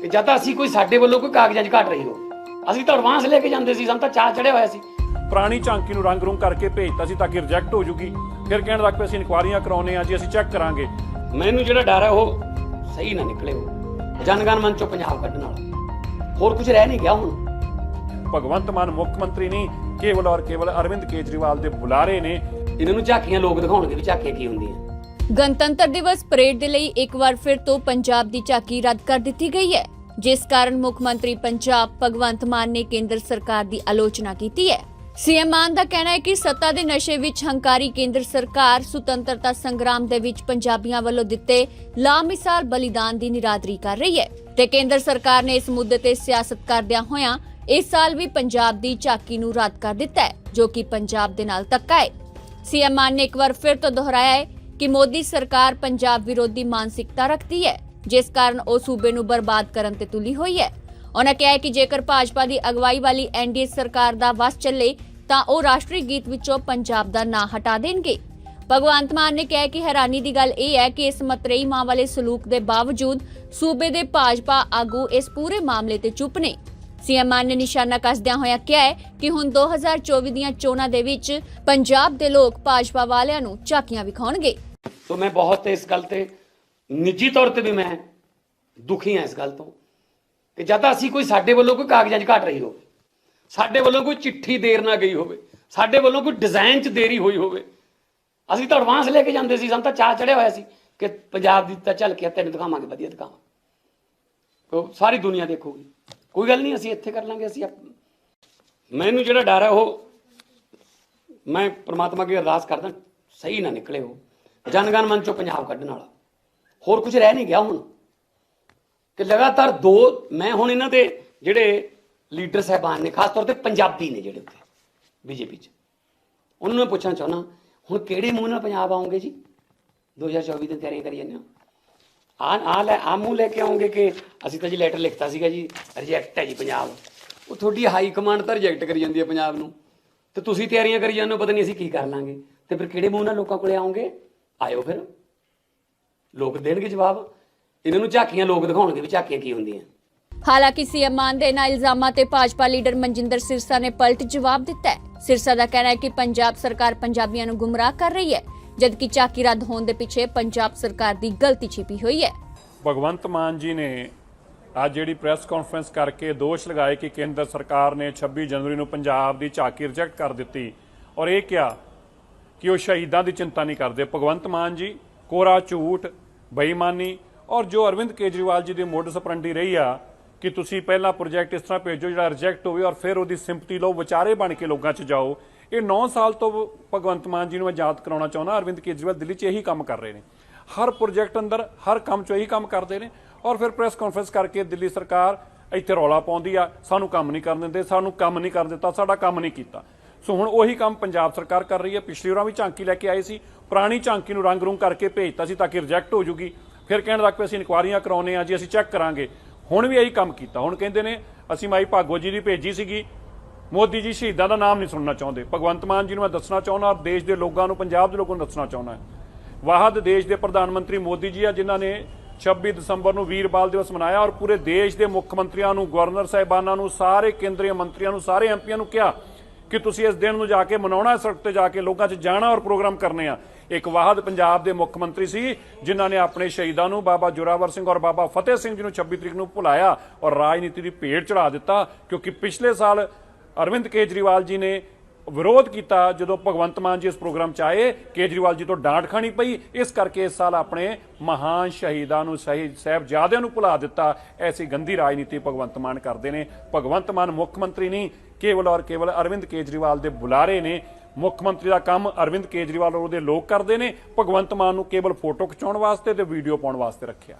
ਕਿ ਜਦ ਅਸੀਂ ਕੋਈ ਸਾਡੇ ਵੱਲੋਂ ਕੋਈ ਕਾਗਜ਼ਾਂ 'ਚ ਘਟ ਰਹੀ ਹੋ। ਅਸੀਂ ਤਾਂ ਐਡਵਾਂਸ ਲੈ ਕੇ ਜਾਂਦੇ ਸੀ ਸਾਨੂੰ ਤਾਂ ਚਾਹ ਚੜਿਆ ਹੋਇਆ ਸੀ। ਪੁਰਾਣੀ ਝਾਂਕੀ ਨੂੰ ਰੰਗ ਰੂੰਗ ਕਰਕੇ ਭੇਜਤਾ ਸੀ ਤਾਂ ਕਿ ਰਿਜੈਕਟ ਹੋ ਜੂਗੀ। ਫਿਰ ਕਹਿਣ ਲੱਗ ਪਏ ਅਸੀਂ ਇਨਕੁਆਰੀਆਂ ਕਰਾਉਨੇ ਆ ਜੀ ਅਸੀਂ ਚੈੱਕ ਕਰਾਂਗੇ। ਮੈਨੂੰ ਜਿਹੜਾ ਡਰ ਹੈ ਉਹ ਸਹੀ ਨਾ ਨਿਕਲੇ ਉਹ। ਜਨਗਣ ਮਨ ਚੋਂ ਪੰਜਾਬ ਕੱਢਣ ਵਾਲਾ। ਹੋਰ ਕੁਝ ਰਹਿ ਨਹੀਂ ਗਿਆ ਹੁਣ। ਭਗਵੰਤ ਮਾਨ ਮੁੱਖ ਮੰਤਰੀ ਨਹੀਂ ਕੇਵਲ ਔਰ ਕੇਵਲ ਅਰਵਿੰਦ ਕੇਜਰੀਵਾਲ ਦੇ ਬੁਲਾਰੇ ਨੇ। ਇਹਨਾਂ ਨੂੰ ਝਾਕੀਆਂ ਲੋਕ ਦਿਖਾਉਣਗੇ ਵੀ ਝਾਕੀਆਂ ਕੀ ਹੁੰਦੀਆਂ। ਗਣਤੰਤਰ ਦਿਵਸ ਪਰੇਡ ਦੇ ਲਈ ਇੱਕ ਵਾਰ ਫਿਰ ਤੋਂ ਪੰਜਾਬ ਦੀ ਝਾਕੀ ਰੱਦ ਕਰ ਦਿੱਤੀ ਗਈ ਹੈ, ਜਿਸ ਕਾਰਨ ਮੁੱਖ ਮੰਤਰੀ ਪੰਜਾਬ ਭਗਵੰਤ ਮਾਨ ਨੇ ਕੇਂਦਰ ਸਰਕਾਰ ਦੀ ਆਲੋਚਨਾ ਕੀਤੀ ਹੈ। ਸੀਐਮ ਮਾਨ ਦਾ ਕਹਿਣਾ ਹੈ ਕਿ ਸੱਤਾ ਦੇ ਨਸ਼ੇ ਵਿੱਚ ਹੰਕਾਰੀ ਕੇਂਦਰ ਸਰਕਾਰ ਸੁਤੰਤਰਤਾ ਸੰਗਰਾਮ ਦੇ ਵਿੱਚ ਪੰਜਾਬੀਆਂ ਵੱਲੋਂ ਦਿੱਤੇ ਲਾਮਿਸਾਲ ਬਲੀਦਾਨ ਦੀ ਨਿਰਾਦਰੀ ਕਰ ਰਹੀ ਹੈ ਤੇ ਕੇਂਦਰ ਸਰਕਾਰ ਨੇ ਇਸ ਮੁੱਦੇ ਤੇ ਸਿਆਸਤ ਕਰਦਿਆਂ ਹੋਇਆਂ ਇਸ ਸਾਲ ਵੀ ਪੰਜਾਬ ਦੀ ਝਾਕੀ ਨੂੰ ਰੱਦ ਕਰ ਦਿੱਤਾ ਹੈ, ਜੋ ਕਿ ਪੰਜਾਬ ਦੇ ਨਾਲ ਧੱਕਾ ਹੈ। ਸੀਐਮ ਮਾਨ ਨੇ ਇੱਕ ਵਾਰ ਫਿਰ ਤੋਂ ਦੁਹਰਾਇਆ ਹੈ ਕਿ ਮੋਦੀ ਸਰਕਾਰ ਪੰਜਾਬ ਵਿਰੋਧੀ ਮਾਨਸਿਕਤਾ ਰੱਖਦੀ ਹੈ, ਜਿਸ ਕਾਰਨ ਉਹ ਸੂਬੇ ਨੂੰ ਬਰਬਾਦ ਕਰਨ ਤੇ ਤੁਲੀ ਹੋਈ ਹੈ। ਉਹਨਾਂ ਕਿਹਾ ਕਿ ਜੇਕਰ ਭਾਜਪਾ ਦੀ ਅਗਵਾਈ ਵਾਲੀ ਐਨਡੀਏ ਸਰਕਾਰ ਦਾ ਵਸ ਚੱਲੇ, ਤਾਂ ਉਹ ਰਾਸ਼ਟਰੀ ਗੀਤ ਵਿੱਚੋਂ ਪੰਜਾਬ ਦਾ ਨਾਂ ਹਟਾ ਦੇਣਗੇ। ਭਗਵੰਤ ਮਾਨ ਨੇ ਕਿਹਾ ਕਿ ਹੈਰਾਨੀ ਦੀ ਗੱਲ ਇਹ ਹੈ ਕਿ ਇਸ ਮਤਰੇਈ ਮਾਂ ਵਾਲੇ ਸਲੂਕ ਦੇ ਬਾਵਜੂਦ ਸੂਬੇ ਦੇ ਭਾਜਪਾ ਆਗੂ ਇਸ ਪੂਰੇ ਮਾਮਲੇ ਤੇ ਚੁੱਪ ਨੇ। ਸੀਐਮ ਮਾਨ ਨੇ ਨਿਸ਼ਾਨਾ ਕੱਸਦਿਆਂ ਹੋਇਆ ਕਿਹਾ ਹੈ ਕਿ ਹੁਣ 2024 ਦੀਆਂ ਚੋਣਾਂ ਦੇ ਵਿੱਚ ਪੰਜਾਬ ਦੇ ਲੋਕ ਭਾਜਪਾ ਵਾਲਿਆਂ ਨੂੰ ਝਾਕੀਆਂ ਵਿਖਾਉਣਗੇ। ਸੋ ਮੈਂ ਬਹੁਤ ਇਸ ਗੱਲ ਤੇ ਨਿੱਜੀ ਤੌਰ ਤੇ ਵੀ ਮੈਂ ਦੁਖੀ ਹਾਂ ਇਸ ਗੱਲ ਤੋਂ ਕਿ ਜਦ ਅਸੀਂ ਕੋਈ ਸਾਡੇ ਵੱਲੋਂ ਕੋਈ ਕਾਗਜ਼ਾਂ 'ਚ ਘਟ ਰਹੀ ਹੋਵੇ ਸਾਡੇ ਵੱਲੋਂ ਕੋਈ ਚਿੱਠੀ ਦੇਰ ਨਾ ਗਈ ਹੋਵੇ ਸਾਡੇ ਵੱਲੋਂ ਕੋਈ ਡਿਜ਼ਾਈਨ 'ਚ ਦੇਰੀ ਹੋਈ ਹੋਵੇ ਅਸੀਂ ਤਾਂ ਐਡਵਾਂਸ ਲੈ ਕੇ ਜਾਂਦੇ ਸੀ ਸਾਨੂੰ ਤਾਂ ਚਾਹ ਚੜਿਆ ਹੋਇਆ ਸੀ ਕਿ ਪੰਜਾਬ ਦੀ ਤਾਂ ਝਲਕਿਆ ਕੇ ਤੈਨੂੰ ਦਿਖਾਵਾਂਗੇ ਵਧੀਆ ਦਿਖਾਵਾਂ ਉਹ ਸਾਰੀ ਦੁਨੀਆ ਦੇਖੂਗੀ ਕੋਈ ਗੱਲ ਨਹੀਂ ਅਸੀਂ ਇੱਥੇ ਕਰ ਲਾਂਗੇ ਅਸੀਂ ਆਪ- ਮੈਨੂੰ ਜਿਹੜਾ ਡਰ ਹੈ ਉਹ ਮੈਂ ਪ੍ਰਮਾਤਮਾ ਅੱਗੇ ਅਰਦਾਸ ਕਰਦਾ ਸਹੀ ਨਾ ਨਿਕਲੇ ਉਹ ਜਨਗਣ ਮਨ ਚੋਂ ਪੰਜਾਬ ਕੱਢਣ ਵਾਲਾ। ਹੋਰ ਕੁਝ ਰਹਿ ਨਹੀਂ ਗਿਆ ਹੁਣ। ਕਿ ਲਗਾਤਾਰ ਦੋ, ਮੈਂ ਹੁਣ ਇਹਨਾਂ ਦੇ ਜਿਹੜੇ ਲੀਡਰ ਸਾਹਿਬਾਨ ਨੇ, ਖਾਸ ਤੌਰ ਤੇ ਪੰਜਾਬੀ ਨੇ ਜਿਹੜੇ ਉੱਥੇ, ਬੀਜੇਪੀ 'ਚ। ਉਹਨਾਂ ਨੂੰ ਮੈਂ ਪੁੱਛਣਾ ਚਾਹੁੰਦਾ, ਹੁਣ ਕਿਹੜੇ ਮੂੰਹ ਨਾਲ ਪੰਜਾਬ ਆਉਂਗੇ ਜੀ? 2024 ਦੀ ਤਿਆਰੀ ਕਰੀ ਜਾਂਦੇ ਹੋ। ਆ ਆ ਲੈ ਆ ਮੂੰਹ ਲੈ ਕੇ ਆਉਂਗੇ ਕਿ ਅਸੀਂ ਤਾਂ ਜੀ ਲੈਟਰ ਲਿਖਤਾ ਸੀਗਾ ਜੀ ਰਿਜੈਕਟ ਹੈ ਜੀ ਪੰਜਾਬ। ਉਹ ਤੁਹਾਡੀ ਹਾਈ ਕਮਾਂਡ ਤਾਂ ਰਿਜੈਕਟ ਕਰੀ ਜਾਂਦੀ ਹੈ ਪੰਜਾਬ ਨੂੰ। ਤੇ ਤੁਸੀਂ ਤਿਆਰੀਆਂ ਕਰੀ ਜਾਂਦੇ ਹੋ, ਪਤਾ ਨਹੀਂ ਅਸੀਂ ਕੀ ਕਰ ਲਾਂਗੇ। ਤੇ ਫਿਰ ਕਿਹੜੇ ਮੂੰਹ ਨਾਲ ਲੋਕਾਂ ਕੋਲੇ ਆਉਂਗੇ? ਆਇਓ ਫਿਰ। ਲੋਕ ਦੇਣਗੇ ਜਵਾਬ। ਇਹਨਾਂ ਨੂੰ ਝਾਕੀਆਂ ਲੋਕ ਦਿਖਾਉਣਗੇ ਵੀ ਝਾਕੀਆਂ ਕੀ ਹੁੰਦੀਆਂ। ਹਾਲਾਂਕਿ ਸੀਐਮ ਮਾਨ ਦੇ ਇਹਨਾਂ ਇਲਜ਼ਾਮਾਂ ਤੇ ਭਾਜਪਾ ਲੀਡਰ ਮਨਜਿੰਦਰ ਸਿਰਸਾ ਨੇ ਪਲਟ ਜਵਾਬ ਦਿੱਤਾ ਹੈ। ਸਿਰਸਾ ਦਾ ਕਹਿਣਾ ਹੈ ਕਿ ਪੰਜਾਬ ਸਰਕਾਰ ਪੰਜਾਬੀਆਂ ਨੂੰ ਗੁੰਮਰਾਹ ਕਰ ਰਹੀ ਹੈ ਜਦਕਿ ਝਾਕੀ ਰੱਦ ਹੋਣ ਦੇ ਪਿੱਛੇ ਪੰਜਾਬ ਸਰਕਾਰ ਦੀ ਗਲਤੀ ਛਿਪੀ ਹੋਈ ਹੈ। ਭਗਵੰਤ ਮਾਨ ਜੀ ਨੇ ਅੱਜ ਜਿਹੜੀ ਪ੍ਰੈਸ ਕਾਨਫਰੰਸ ਕਰਕੇ ਦੋਸ਼ ਲਗਾਏ ਕਿ ਕੇਂਦਰ ਸਰਕਾਰ ਨੇ 26 ਜਨਵਰੀ ਨੂੰ ਪੰਜਾਬ ਦੀ ਝਾਕੀ ਰਿਜੈਕਟ ਕਰ ਦਿੱਤੀ ਔਰ ਇਹ ਕਿਹਾ ਕਿ ਉਹ ਸ਼ਹੀਦਾਂ ਦੀ ਚਿੰਤਾ ਨਹੀਂ ਕਰਦੇ। ਭਗਵੰਤ ਮਾਨ ਜੀ, ਕੋਰਾ ਝੂਠ, ਬੇਈਮਾਨੀ ਔਰ ਜੋ ਅਰਵਿੰਦ ਕੇਜਰੀਵਾਲ ਜੀ ਦੀ ਮੋਡਸ ਅਪਰੰਡੀ ਰਹੀ ਆ ਕਿ ਤੁਸੀਂ ਪਹਿਲਾਂ ਪ੍ਰੋਜੈਕਟ ਇਸ ਤਰ੍ਹਾਂ ਭੇਜੋ ਜਿਹੜਾ ਰਿਜੈਕਟ ਹੋਵੇ ਔਰ ਫਿਰ ਉਹਦੀ ਸਿੰਪਤੀ ਲਓ, ਵਿਚਾਰੇ ਬਣ ਕੇ ਲੋਕਾਂ 'ਚ ਜਾਓ। ਇਹ 9 ਸਾਲ ਤੋਂ ਭਗਵੰਤ ਮਾਨ ਜੀ ਨੂੰ ਮੈਂ ਯਾਦ ਕਰਾਉਣਾ ਚਾਹੁੰਦਾ। ਅਰਵਿੰਦ ਕੇਜਰੀਵਾਲ ਦਿੱਲੀ 'ਚ ਇਹੀ ਕੰਮ ਕਰ ਰਹੇ ਨੇ। ਹਰ ਪ੍ਰੋਜੈਕਟ ਅੰਦਰ, ਹਰ ਕੰਮ 'ਚ ਇਹੀ ਕੰਮ ਕਰਦੇ ਨੇ ਔਰ ਫਿਰ ਪ੍ਰੈਸ ਕਾਨਫਰੰਸ ਕਰਕੇ ਦਿੱਲੀ ਸਰਕਾਰ ਇੱਥੇ ਰੌਲਾ ਪਾਉਂਦੀ ਆ। ਸਾਨੂੰ ਕੰਮ ਨਹੀਂ ਕਰਨ ਦਿੰਦੇ, ਸਾਨੂੰ ਕੰਮ ਨਹੀਂ ਕਰਨ ਦਿੱਤਾ, ਸਾਡਾ ਕੰਮ ਨਹੀਂ ਕੀਤਾ। ਸੋ ਹੁਣ ਉਹੀ ਕੰਮ ਪੰਜਾਬ ਸਰਕਾਰ ਕਰ ਰਹੀ ਹੈ। ਪਿਛਲੀ ਵਾਰ ਵੀ ਝਾਂਕੀ ਲੈ ਕੇ ਆਏ ਸੀ। ਪੁਰਾਣੀ ਝਾਂਕੀ ਨੂੰ ਰੰਗ ਰੂੰਗ ਕਰਕੇ ਭੇਜਤਾ ਸੀ ਤਾਂ ਕਿ ਰਿਜੈਕਟ ਹੋ ਜੂਗੀ। ਫਿਰ ਕਹਿਣ ਲੱਗ ਪਏ, ਅਸੀਂ ਇਨਕੁਆਰੀਆਂ ਕਰਾਉਨੇ ਆ ਜੀ, ਅਸੀਂ ਚੈੱਕ ਕਰਾਂਗੇ। ਹੁਣ ਵੀ ਇਹੀ ਕੰਮ ਕੀਤਾ। ਹੁਣ ਕਹਿੰਦੇ ਨੇ, ਅਸੀਂ ਮਾਈ ਭਾਗੋ ਜੀ ਦੀ ਭੇਜੀ ਸੀਗੀ। ਮੋਦੀ ਜੀ ਸ਼ਹੀਦਾਂ ਦਾ ਨਾਮ ਨਹੀਂ ਸੁਣਨਾ ਚਾਹੁੰਦੇ। ਭਗਵੰਤ ਮਾਨ ਜੀ ਨੂੰ ਮੈਂ ਦੱਸਣਾ ਚਾਹੁੰਦਾ ਔਰ ਦੇਸ਼ ਦੇ ਲੋਕਾਂ ਨੂੰ, ਪੰਜਾਬ ਦੇ ਲੋਕਾਂ ਨੂੰ ਦੱਸਣਾ ਚਾਹੁੰਦਾ। ਵਾਹਦ ਦੇਸ਼ ਦੇ ਪ੍ਰਧਾਨ ਮੰਤਰੀ ਮੋਦੀ ਜੀ ਆ, ਜਿਨ੍ਹਾਂ ਨੇ 26 ਦਸੰਬਰ ਨੂੰ ਵੀਰ ਬਾਲ ਦਿਵਸ ਮਨਾਇਆ ਔਰ ਪੂਰੇ ਦੇਸ਼ ਦੇ ਮੁੱਖ ਮੰਤਰੀਆਂ ਨੂੰ, ਗਵਰਨਰ ਸਾਹਿਬਾਨਾਂ ਨੂੰ, ਸਾਰੇ ਕੇਂਦਰੀ ਮੰਤਰੀਆਂ ਨੂੰ, ਸਾਰੇ ਐਮਪੀਆਂ ਨੂੰ ਕਿਹਾ ਕਿ ਤੁਸੀਂ ਇਸ ਦਿਨ ਨੂੰ ਜਾ ਕੇ ਮਨਾਉਣਾ ਸੜਕ ਤੇ ਜਾ ਕੇ ਲੋਕਾਂ 'ਚ ਜਾਣਾ ਔਰ ਪ੍ਰੋਗਰਾਮ ਕਰਨੇ ਆ। ਇੱਕ ਵਾਹਦ ਪੰਜਾਬ ਦੇ ਮੁੱਖ ਮੰਤਰੀ ਸੀ, ਜਿਨ੍ਹਾਂ ਨੇ ਆਪਣੇ ਸ਼ਹੀਦਾਂ ਨੂੰ ਬਾਬਾ ਜੋਰਾਵਰ ਸਿੰਘ ਔਰ ਬਾਬਾ ਫਤਿਹ ਸਿੰਘ ਜੀ ਨੂੰ 26 ਤਰੀਕ ਨੂੰ ਭੁਲਾਇਆ ਔਰ ਰਾਜਨੀਤੀ ਦੀ ਭੇਟ ਚੜਾ ਦਿੱਤਾ, ਕਿਉਂਕਿ ਪਿਛਲੇ ਸਾਲ ਅਰਵਿੰਦ ਕੇਜਰੀਵਾਲ ਜੀ ਨੇ ਵਿਰੋਧ ਕੀਤਾ ਜਦੋਂ ਭਗਵੰਤ ਮਾਨ ਜੀ ਇਸ ਪ੍ਰੋਗਰਾਮ 'ਚ ਆਏ, ਕੇਜਰੀਵਾਲ ਜੀ ਤੋਂ ਡਾਂਟ ਖਾਣੀ ਪਈ। ਇਸ ਕਰਕੇ ਇਸ ਸਾਲ ਆਪਣੇ ਮਹਾਨ ਸ਼ਹੀਦਾਂ ਨੂੰ ਸ਼ਹੀਦ ਸਾਹਿਬਜ਼ਾਦਿਆਂ ਨੂੰ ਭੁਲਾ ਦਿੱਤਾ। ਐਸੀ ਗੰਦੀ ਰਾਜਨੀਤੀ ਭਗਵੰਤ ਮਾਨ ਕਰਦੇ ਨੇ। ਭਗਵੰਤ ਮਾਨ ਮੁੱਖ ਮੰਤਰੀ ਨਹੀਂ, ਕੇਵਲ ਔਰ ਕੇਵਲ ਅਰਵਿੰਦ ਕੇਜਰੀਵਾਲ ਦੇ ਬੁਲਾਰੇ ਨੇ। ਮੁੱਖ ਮੰਤਰੀ ਦਾ ਕੰਮ ਅਰਵਿੰਦ ਕੇਜਰੀਵਾਲ ਔਰ ਉਹਦੇ ਲੋਕ ਕਰਦੇ ਨੇ। ਭਗਵੰਤ ਮਾਨ ਨੂੰ ਕੇਵਲ ਫੋਟੋ ਖਿਚਾਉਣ ਵਾਸਤੇ ਤੇ ਵੀਡੀਓ ਪਾਉਣ ਵਾਸਤੇ ਰੱਖਿਆ